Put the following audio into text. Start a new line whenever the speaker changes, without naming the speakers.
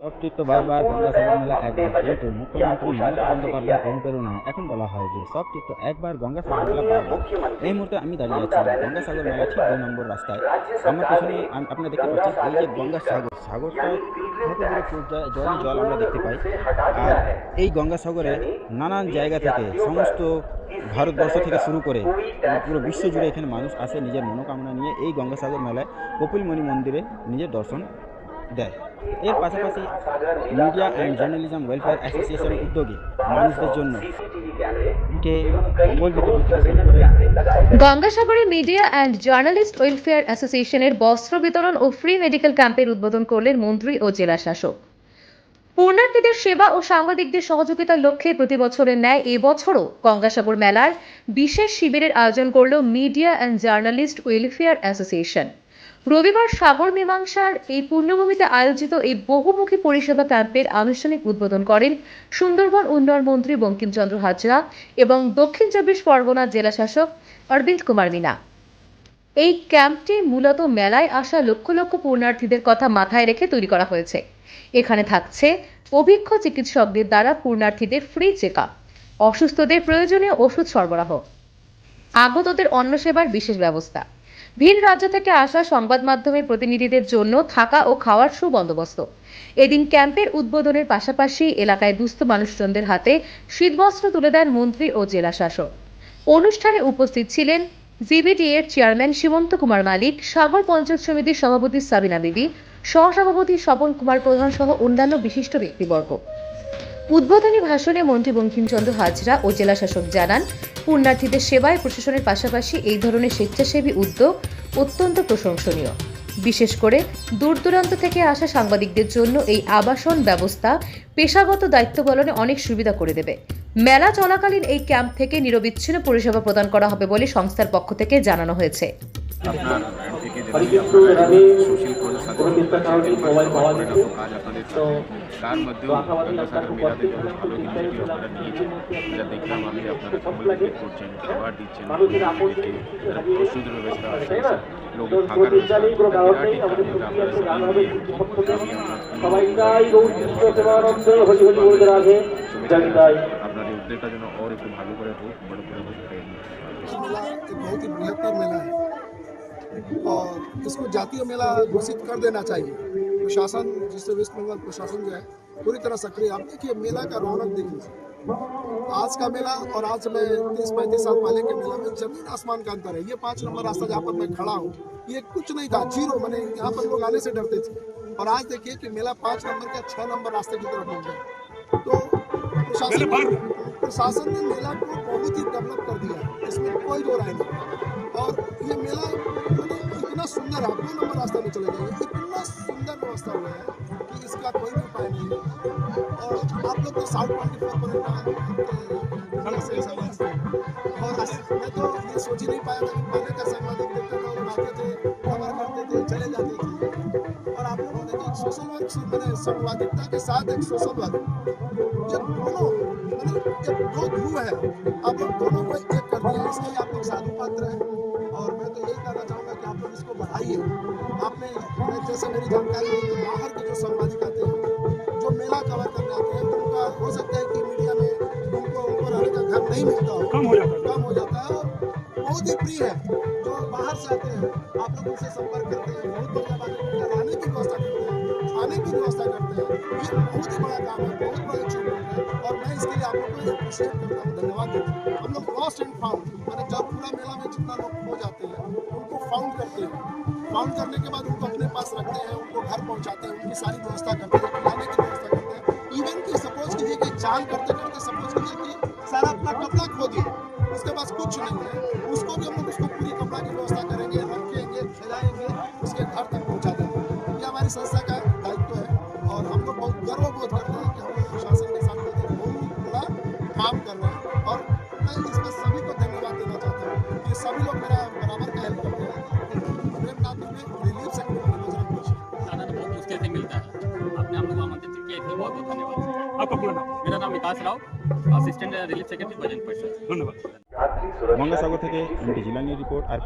সবটিত্ব বারবার গঙ্গাসাগর মেলা একবার কিন্তু মুখ্যমন্ত্রী মমতা বন্দ্যোপাধ্যায়ের অনুপ্রেরণায় এখন বলা হয় যে সবটিত্ব একবার গঙ্গাসাগর মেলা বারবার এই মুহূর্তে আমি দাঁড়িয়ে আছি। গঙ্গাসাগর মেলা ঠিক দুই নম্বর রাস্তায়। আমার পেছনে আপনারা দেখতে পাচ্ছেন এই যে সাগরটা দূরে চোখ যায় জল জল আমরা দেখতে পাই। আর এই গঙ্গাসাগরে নানান জায়গা থেকে সমস্ত ভারতবর্ষ থেকে শুরু করে পুরো বিশ্ব জুড়ে এখানে মানুষ আসে নিজের মনোকামনা নিয়ে এই গঙ্গাসাগর মেলায়। কপিলমণি মন্দিরে নিজের দর্শন দেয়। এর পাশাপাশি মিডিয়া অ্যান্ড জার্নালিজম ওয়েলফেয়ার অ্যাসোসিয়েশনের উদ্যোগে মানুষদের জন্য
গঙ্গাসাগরে মিডিয়া অ্যান্ড জার্নালিস্ট ওয়েলফেয়ার অ্যাসোসিয়েশনের বস্ত্র বিতরণ ও ফ্রি মেডিকেল ক্যাম্পের উদ্বোধন করলেন মন্ত্রী ও জেলা শাসক পূর্ণার্থীদের সেবা ও সাংবাদিকদের সহযোগিতার লক্ষ্যে প্রতি বছরের ন্যায় এবছরও গঙ্গাসাগর মেলার বিশেষ শিবিরের আয়োজন করল media and journalist welfare association. রবিবার সাগর মীমাংসার এই পূর্ণভূমিতে আয়োজিত এই বহুমুখী পরিষেবা ক্যাম্পের আনুষ্ঠানিক উদ্বোধন করেন সুন্দরবন উন্নয়ন মন্ত্রী বঙ্কিমচন্দ্র হাজরা এবং দক্ষিণ চব্বিশ পরগনা জেলা শাসক অরবিন্দ কুমার মিনা। এই ক্যাম্পটি মূলত মেলায় আসা লক্ষ লক্ষ পূর্ণার্থীদের কথা মাথায় রেখে তৈরি করা হয়েছে। এখানে থাকছে অভিজ্ঞ চিকিৎসকদের দ্বারা পূর্ণার্থীদের ফ্রি চেক অসুস্থদের প্রয়োজনীয় ওষুধ সরবরাহ, আগতদের অন্ন সেবার বিশেষ ব্যবস্থা ভিন রাজ্য থেকে আসা সংবাদ মাধ্যমের প্রতিনিধিদের জন্য থাকা ও খাওয়ার সুবন্দোবস্ত। এদিন ক্যাম্পের উদ্বোধনের পাশাপাশি এলাকায় দুস্থ মানুষজনদের হাতে শীতবস্ত্র তুলে দেন মন্ত্রী ও জেলা শাসক। অনুষ্ঠানে উপস্থিত ছিলেন জিবিডি এর চেয়ারম্যান সীমন্ত কুমার মালিক, সাগর পঞ্চায়েত সমিতির সভাপতি সাবিনা বিবি, সহসভাপতি স্বপন কুমার প্রধান সহ অন্যান্য বিশিষ্ট ব্যক্তিবর্গ। উদ্বোধনী ভাষণে মন্ত্রী বঙ্কিমচন্দ্র হাজরা ও জেলা শাসক জানান, পুণ্যার্থীদের সেবায় প্রশাসনের পাশাপাশি এই ধরনের স্বেচ্ছাসেবী উদ্যোগ অত্যন্ত প্রশংসনীয়। বিশেষ করে দূর দূরান্ত থেকে আসা সাংবাদিকদের জন্য এই আবাসন ব্যবস্থা পেশাগত দায়িত্ব পালনে অনেক সুবিধা করে দেবে। মেলা চলাকালীন এই ক্যাম্প থেকে নিরবিচ্ছিন্ন পরিষেবা প্রদান করা হবে বলে সংস্থার পক্ষ থেকে জানানো হয়েছে।
আপনার থেকে যদি আপনারা সোশ্যাল কজের সাথে যুক্ত আছেন এই মাসে করে রাখো কাজ আপনাদের সাথে তার মধ্যেও গঙ্গাসাগর মেলাতে খুব ভালো ইনিশিয়েটিভ আপনারা নিয়েছেন যা দেখলাম আমি আপনারা কম্বল বিক্রি করছেন খাবার দিচ্ছেন লোকদেরকে যারা ওষুধ ব্যবস্থা আছে লোক থাকার ব্যবস্থা একটা বিরাট একটা যেটা আপনারা সবাই মিলে
সবাই চাই গৌরীকৃষ্ণ সেবানন্দ হরি হরি বলতে রাখে জানি তাই
আপনার এই উদ্যোগটা যেন और একটু ভালো করে হোক বড় করে হোক এটাই আমি
ये मेला एक बहुत ही बृहत्तर मेला है और इसको जातीय मेला घोषित कर देना चाहिए। प्रशासन जिससे वेस्ट बंगाल प्रशासन जो है पूरी तरह सक्रिय। आप देखिए मेला का रौनक देखिए। आज का मेला और आज मैं तीस पैंतीस साल पहले के मेला में ज़मीन आसमान का अंतर है। ये पाँच नंबर रास्ता जहाँ पर मैं खड़ा हूँ ये कुछ नहीं था। ज़ीरो मैंने यहाँ पर लोग आने से डरते थे। और आज देखिए कि मेला पाँच नंबर का छः नंबर रास्ते की तरफ़ हो। गया तो प्रशासन प्रशासन ने मेला को बहुत ही डेवलप कर दिया इसमें कोई दो राय नहीं। और ये मेला मतलब आप दो नंबर रास्ते में चले जाइए इतना सुंदर व्यवस्था हुआ है कि इसका कोई भी उपाय नहीं है। और आप लोग तो साउथ ट्वेंटी फोर पर। और मैं तो ये सोच ही नहीं पाया था कि पहले का देखते आते थे खबर करते थे चले जाते थे। और आप लोगों ने जो सोशल वर्क मैंने संवादिकता के साथ एक सोशल वर्क ये दोनों मैंने एक दो ध्रुव है आप लोग दोनों जैसे मेरी जानकारी है कि बाहर के जो संवादिक आते हैं जो मेला कवर करने आते हैं उनका हो सकता है कि मीडिया में उनको उनको रहने का घर नहीं मिलता हो। कम हो जाता है। कम हो जाता है। और बहुत ही प्रिय है जो बाहर से आते हैं आप लोग उनसे संपर्क करते हैं बहुत बढ़िया बात है। रहने की व्यवस्था करते हैं खाने की व्यवस्था करते हैं। ये बहुत ही बड़ा काम है बहुत बड़ा अचीवमेंट है। और मैं इसके लिए आप लोग को अप्रिशिएट करता हूँ धन्यवाद देता हूँ। हम लोग लॉस्ट एंड फाउंड मैंने जब पूरा मेला में फाउंड करने के बाद उनको अपने पास रखते हैं, उनको घर पहुंचाते हैं, उनकी सारी व्यवस्था करते हैं खिलाने की व्यवस्था करते हैं। इवन कि सपोज़ कीजिए कि चाल करते करते सपोज़ कीजिए कि सारा अपना कपड़ा खो दिया, उसके पास कुछ नहीं है, उसको भी हम लोग उसको पूरी कपड़ा की व्यवस्था करेंगे, रखेंगे खिलाएँगे उसके घर तक पहुँचा देंगे। ये हमारी संस्था का दायित्व है और हम लोग बहुत गर्व बोध करते हैं कि हम लोग प्रशासन के साथ बहुत बड़ा काम कर रहे हैं और मैं इसमें सभी को धन्यवाद देना चाहता हूँ कि सभी लोग मेरा
Bikash Rao assistant relief secretary ভোজন পরিষদ
ধন্যবাদ।
মঙ্গলসাগর থেকে এমটি জিলানির রিপোর্ট আর